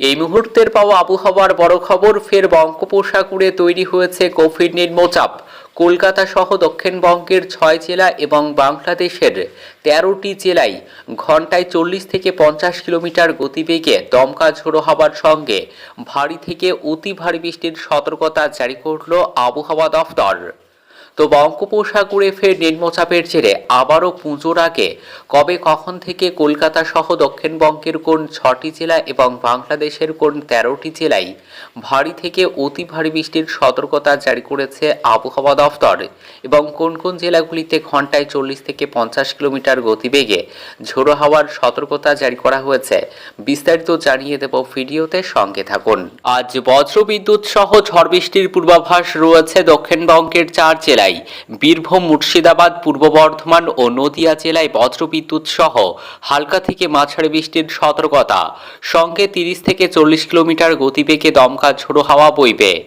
এই মুহূর্তের পাওয়া আবহাওয়ার বড় খবর, ফের বঙ্গোপসাগরে তৈরি হয়েছে কোভিড নিম্নচাপ। কলকাতা সহ দক্ষিণবঙ্গের ছয় জেলা এবং বাংলাদেশের তেরোটি জেলায় ঘন্টায় চল্লিশ থেকে পঞ্চাশ কিলোমিটার গতিবেগে দমকা ঝোড়ো হওয়ার সঙ্গে ভারী থেকে অতি ভারী বৃষ্টির সতর্কতা জারি করল আবহাওয়া দফতর। তো বঙ্গোপসাগরে ফের নিম্নচাপের জেরে আবারও পুজোর আগে কবে কখন থেকে কলকাতা সহ দক্ষিণবঙ্গের কোন ছটি জেলা এবং বাংলাদেশের কোন তেরোটি জেলায় ভারী থেকে অতি ভারী বৃষ্টির সতর্কতা জারি করেছে আবহাওয়া দফতর এবং কোন কোন জেলাগুলিতে ঘন্টায় চল্লিশ থেকে পঞ্চাশ কিলোমিটার গতিবেগে ঝোড়ো হাওয়ার সতর্কতা জারি করা হয়েছে, বিস্তারিত জানিয়ে দেব ভিডিওতে সঙ্গে থাকুন। আজ বজ্রবিদ্যুৎ সহ ঝড় বৃষ্টির পূর্বাভাস রয়েছে দক্ষিণবঙ্গের চার জেলায়। বীরভূম, মুর্শিদাবাদ, পূর্ব বর্ধমান ও নদিয়া জেলায় বজ্রবিদ্যুৎ সহ হালকা থেকে মাঝারি বৃষ্টির সতর্কতা। সঙ্গে তিরিশ থেকে চল্লিশ কিলোমিটার গতিবেগে দমকা ঝোড়ো হাওয়া বইবে।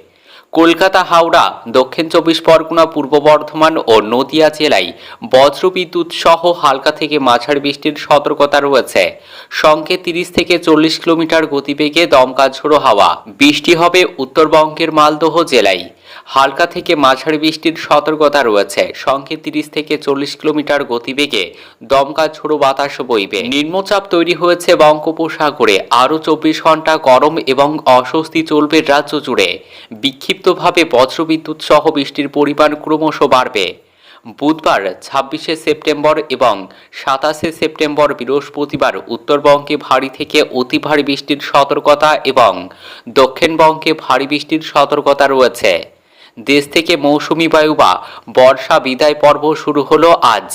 কলকাতা, হাওড়া, দক্ষিণ চব্বিশ পরগনা, পূর্ব বর্ধমান ও নদিয়া জেলায় বজ্রবিদ্যুৎ সহ হালকা থেকে মাঝারি বৃষ্টির সতর্কতা রয়েছে। সঙ্গে তিরিশ থেকে চল্লিশ কিলোমিটার গতিবেগে দমকা ঝোড়ো হাওয়া। বৃষ্টি হবে উত্তরবঙ্গের মালদহ জেলায়। হালকা থেকে মাঝারি বৃষ্টির সতর্কতা রয়েছে। সঙ্গে তিরিশ থেকে চল্লিশ কিলোমিটার গতিবেগে দমকা ঝোড়ো বাতাস বইবে। নিম্নচাপ তৈরি হয়েছে বঙ্গোপসাগরে। আরও চব্বিশ ঘণ্টা গরম এবং অস্বস্তি চলবে রাজ্য জুড়ে। বিক্ষিপ্তভাবে বজ্রবিদ্যুৎ সহ বৃষ্টির পরিমাণ ক্রমশ বাড়বে। বুধবার ছাব্বিশে সেপ্টেম্বর এবং সাতাশে সেপ্টেম্বর বৃহস্পতিবার উত্তরবঙ্গে ভারী থেকে অতি ভারী বৃষ্টির সতর্কতা এবং দক্ষিণবঙ্গে ভারী বৃষ্টির সতর্কতা রয়েছে। দেশ থেকে মৌসুমি বায়ু বা বর্ষা বিদায় পর্ব শুরু হলো আজ।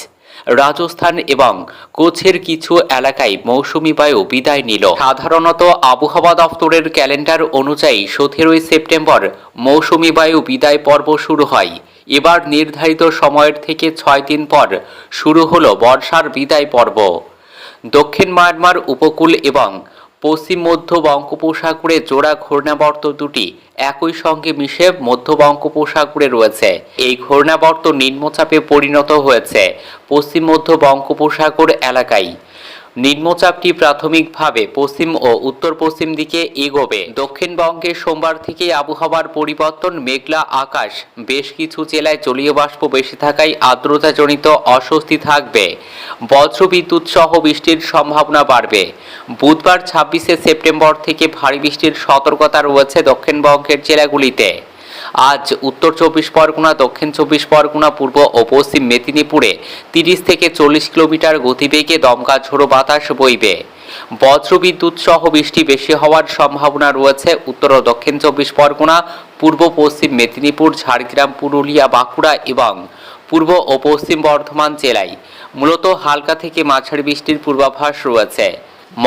রাজস্থান এবং কোচের কিছু এলাকায় মৌসুমি বায়ু বিদায় নিল। সাধারণত আবহাওয়া দফতরের ক্যালেন্ডার অনুযায়ী সতেরোই সেপ্টেম্বর মৌসুমি বায়ু বিদায় পর্ব শুরু হয়। এবার নির্ধারিত সময়ের থেকে ছয় দিন পর শুরু হলো বর্ষার বিদায় পর্ব। দক্ষিণ মায়ানমার উপকূল এবং পশ্চিম মধ্য বঙ্গোপসাগরে জোড়া ঘূর্ণাবর্ত দুটি একই সঙ্গে মিশে মধ্য বঙ্গোপসাগরে রয়েছে। এই ঘূর্ণাবর্ত নিম্নচাপে পরিণত হয়েছে পশ্চিম মধ্য বঙ্গোপসাগর এলাকায়। নিম্নচাপটি প্রাথমিকভাবে পশ্চিম ও উত্তর পশ্চিম দিকে এগোবে? দক্ষিণবঙ্গে সোমবার থেকে আবহাওয়ার পরিবর্তন, মেঘলা আকাশ, বেশ কিছু জেলায় জলীয় বাষ্প বেশি থাকায় আর্দ্রতাজনিত অস্বস্তি থাকবে। বজ্রবিদ্যুৎ সহ বৃষ্টির সম্ভাবনা বাড়বে। বুধবার ছাব্বিশে সেপ্টেম্বর থেকে ভারী বৃষ্টির সতর্কতা রয়েছে দক্ষিণবঙ্গের জেলাগুলিতে। আজ উত্তর চব্বিশ পরগনা, দক্ষিণ চব্বিশ পরগনা, পূর্ব ও পশ্চিম মেদিনীপুরে তিরিশ থেকে চল্লিশ কিলোমিটার গতিবেগে দমকা ঝোড়ো বাতাস বইবে। বজ্রবিদ্যুৎ সহ বৃষ্টি বেশি হওয়ার সম্ভাবনা রয়েছে উত্তর ও দক্ষিণ চব্বিশ পরগনা, পূর্ব পশ্চিম মেদিনীপুর, ঝাড়গ্রাম, পুরুলিয়া, বাঁকুড়া এবং পূর্ব ও পশ্চিম বর্ধমান জেলায়। মূলত হালকা থেকে মাঝারি বৃষ্টির পূর্বাভাস রয়েছে।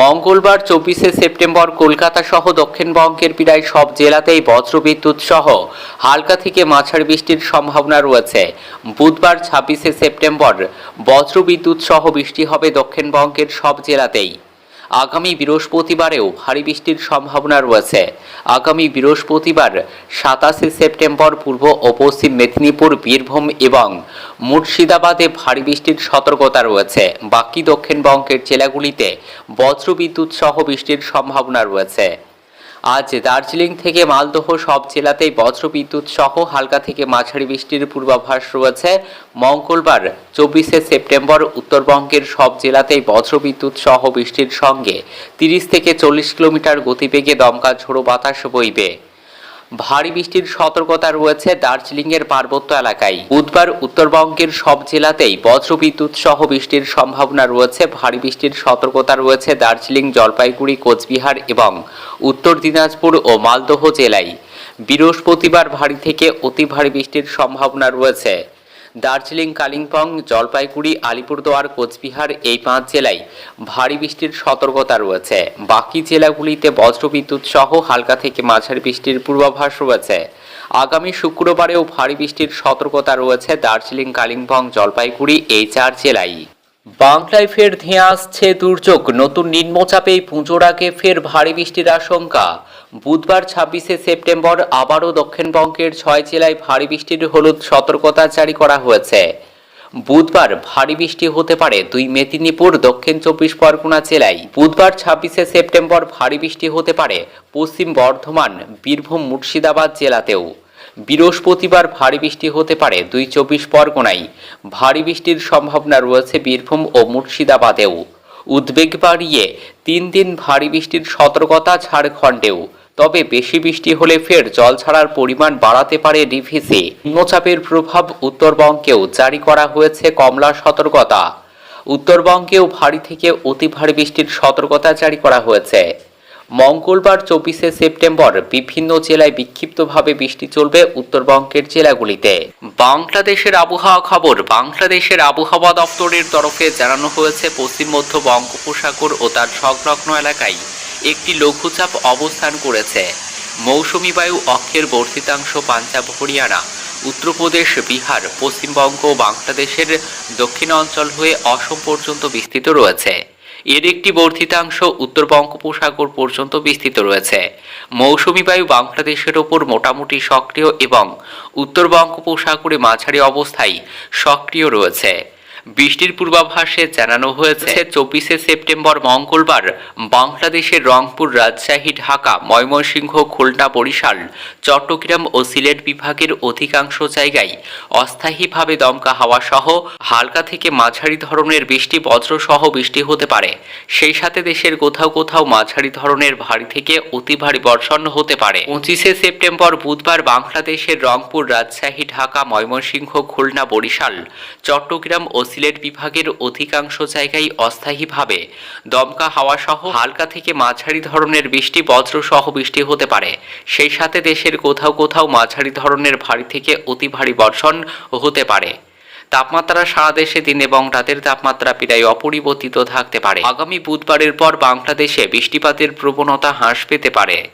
মঙ্গলবার চব্বিশে সেপ্টেম্বর কলকাতা সহ দক্ষিণবঙ্গের প্রায় সব জেলাতেই বজ্রবিদ্যুৎ সহ হালকা থেকে মাঝারি বৃষ্টির সম্ভাবনা রয়েছে। বুধবার ছাব্বিশে সেপ্টেম্বর বজ্রবিদ্যুৎ সহ বৃষ্টি হবে দক্ষিণবঙ্গের সব জেলাতেই। আগামী বৃহস্পতিবারেও ভারী বৃষ্টির সম্ভাবনা রয়েছে। আগামী বৃহস্পতিবার সাতাশে সেপ্টেম্বর পূর্ব ও পশ্চিম মেদিনীপুর, বীরভূম এবং মুর্শিদাবাদে ভারী বৃষ্টির সতর্কতা রয়েছে। বাকি দক্ষিণবঙ্গের জেলাগুলিতে বজ্রবিদ্যুৎ সহ বৃষ্টির সম্ভাবনা রয়েছে। আজ দার্জিলিং থেকে মালদহ সব জেলাতেই বজ্রবিদ্যুৎ সহ হালকা থেকে মাঝারি বৃষ্টির পূর্বাভাস রয়েছে। মঙ্গলবার চব্বিশে সেপ্টেম্বর উত্তরবঙ্গের সব জেলাতেই বজ্রবিদ্যুৎ সহ বৃষ্টির সঙ্গে তিরিশ থেকে চল্লিশ কিলোমিটার গতিবেগে দমকা ঝোড়ো বাতাস বইবে। ভারী বৃষ্টির সতর্কতা রয়েছে দার্জিলিংয়ের পার্বত্য এলাকায়। বুধবার উত্তরবঙ্গের সব জেলাতেই বজ্রবিদ্যুৎ সহ বৃষ্টির সম্ভাবনা রয়েছে। ভারী বৃষ্টির সতর্কতা রয়েছে দার্জিলিং, জলপাইগুড়ি, কোচবিহার এবং উত্তর দিনাজপুর ও মালদহ জেলায়। বৃহস্পতিবার ভারী থেকে অতি ভারী বৃষ্টির সম্ভাবনা রয়েছে। দার্জিলিং, কালিম্পং, জলপাইগুড়ি, আলিপুরদুয়ার, কোচবিহার এই পাঁচ জেলায় ভারী বৃষ্টির সতর্কতা রয়েছে। বাকি জেলাগুলিতে বজ্রবিদ্যুৎ সহ হালকা থেকে মাঝারি বৃষ্টির পূর্বাভাস রয়েছে। আগামী শুক্রবারেও ভারী বৃষ্টির সতর্কতা রয়েছে দার্জিলিং, কালিম্পং, জলপাইগুড়ি এই চার জেলায়। বাংলায় ফের ধেয়ে আসছে দুর্যোগ। নতুন নিম্নচাপেই পুজোর আগে ফের ভারী বৃষ্টির আশঙ্কা। বুধবার ছাব্বিশে সেপ্টেম্বর আবারও দক্ষিণবঙ্গের ছয় জেলায় ভারী বৃষ্টির হলুদ সতর্কতা জারি করা হয়েছে। বুধবার ভারী বৃষ্টি হতে পারে দুই মেদিনীপুর, দক্ষিণ চব্বিশ পরগনা জেলায়। বুধবার ছাব্বিশে সেপ্টেম্বর ভারী বৃষ্টি হতে পারে পশ্চিম বর্ধমান, বীরভূম, মুর্শিদাবাদ জেলাতেও। বৃহস্পতিবার ভারী বৃষ্টি হতে পারে দুই চব্বিশ পরগনায়। ভারী বৃষ্টির সম্ভাবনা রয়েছে বীরভূম ও মুর্শিদাবাদেও। উদ্বেগ বাড়িয়ে তিন দিন ভারী বৃষ্টির সতর্কতা ঝাড়খণ্ডেও। তবে বেশি বৃষ্টি হলে ফের জল ছাড়ার পরিমাণ বাড়াতে পারে ডিভিসি। নিম্নচাপের প্রভাব উত্তরবঙ্গেও জারি করা হয়েছে কমলা সতর্কতা। উত্তরবঙ্গেও ভারী থেকে অতি ভারী বৃষ্টির সতর্কতা জারি করা হয়েছে। মঙ্গলবার চব্বিশে সেপ্টেম্বর বিভিন্ন জেলায় বিক্ষিপ্তভাবে বৃষ্টি চলবে উত্তরবঙ্গের জেলাগুলিতে। বাংলাদেশের আবহাওয়া খবর, বাংলাদেশের আবহাওয়া দপ্তরের তরফে জানানো হয়েছে পশ্চিম মধ্য বঙ্গোপসাগর ও তার সংলগ্ন এলাকায়। একটি লঘুচাপ অবস্থান করেছে। মৌসুমী বায়ু অক্ষের বর্ধিতাংশ পাঞ্জাব, হরিয়ানা, উত্তরপ্রদেশ, বিহার, পশ্চিমবঙ্গ বাংলাদেশের দক্ষিণ অঞ্চল হয়ে অসম পর্যন্ত বিস্তৃত রয়েছে। এর একটি বর্ধিতাংশ উত্তর বঙ্গোপসাগর পর্যন্ত বিস্তৃত রয়েছে। মৌসুমী বায়ু বাংলাদেশের ওপর মোটামুটি সক্রিয় এবং উত্তর বঙ্গোপসাগরে মাঝারি অবস্থায় সক্রিয় রয়েছে। বৃষ্টির পূর্বাভাসে জানানো হয়েছে, চব্বিশে সেপ্টেম্বর মঙ্গলবার বাংলাদেশের রংপুর রাজশাহী, ঢাকা, ময়মনসিংহ, খুলনা বরিশাল, চট্টগ্রাম ও সিলেট বিভাগের অধিকাংশ জায়গায় অস্থায়ীভাবে দমকা হাওয়া সহ হালকা থেকে মাঝারি ধরনের বৃষ্টি, বজ্রসহ বৃষ্টি হতে পারে। সেই সাথে দেশের কোথাও কোথাও মাঝারি ধরনের ভারী থেকে অতি ভারী বর্ষণ হতে পারে। পঁচিশে সেপ্টেম্বর বুধবার বাংলাদেশের রংপুর, রাজশাহী, ঢাকা, ময়মনসিংহ, খুলনা, বরিশাল, চট্টগ্রাম ও সিলেট বিভাগের অধিকাংশ জায়গায় অস্থায়ীভাবে দমকা হাওয়া সহ হালকা থেকে মাঝারি ধরনের বৃষ্টি, বজ্রসহ বৃষ্টি হতে পারে। সেই সাথে দেশের কোথাও কোথাও মাঝারি ধরনের ভারী থেকে অতি ভারী বর্ষণ হতে পারে। তাপমাত্রা সারা দেশে দিন এবং রাতের তাপমাত্রা প্রায় অপরিবর্তিত থাকতে পারে। আগামী বুধবারের পর বাংলাদেশে বৃষ্টিপাতের প্রবণতা হ্রাস পেতে পারে।